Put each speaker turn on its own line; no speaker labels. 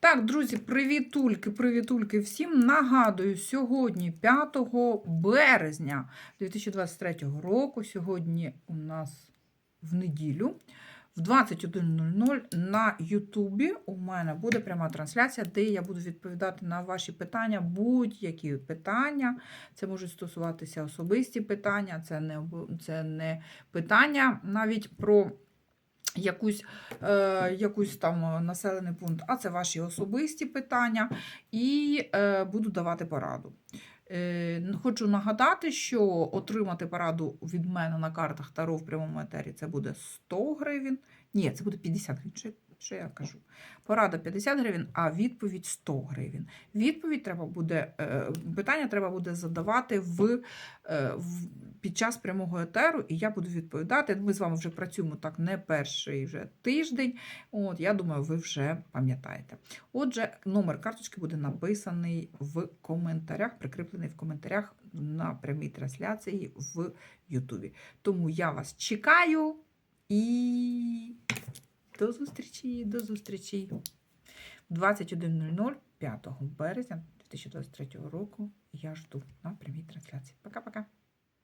Так, друзі, привітульки, привітульки всім. Нагадую, сьогодні, 5 березня 2023 року, сьогодні у нас в неділю, в 21.00 на Ютубі у мене буде пряма трансляція, де я буду відповідати на ваші питання, будь-які питання. Це можуть стосуватися особисті питання, це не, це не питання навіть про якусь, е, якусь там населений пункт, а це ваші особисті питання, і е, буду давати пораду. Е, хочу нагадати, що отримати пораду від мене на картах Таро в прямому етері це буде 100 гривень. Ні, це буде 50 гривень. Що, я кажу? Порада 50 гривень, а відповідь 100 гривень. Відповідь треба буде, е, питання треба буде задавати в, е, в, під час прямого етеру, і я буду відповідати. Ми з вами вже працюємо так не перший вже тиждень. От, я думаю, ви вже пам'ятаєте. Отже, номер карточки буде написаний в коментарях, прикріплений в коментарях на прямій трансляції в Ютубі. Тому я вас чекаю і до зустрічі, до зустрічі. 21.00 5 березня 2023 року я жду на прямій трансляції. Пока-пока.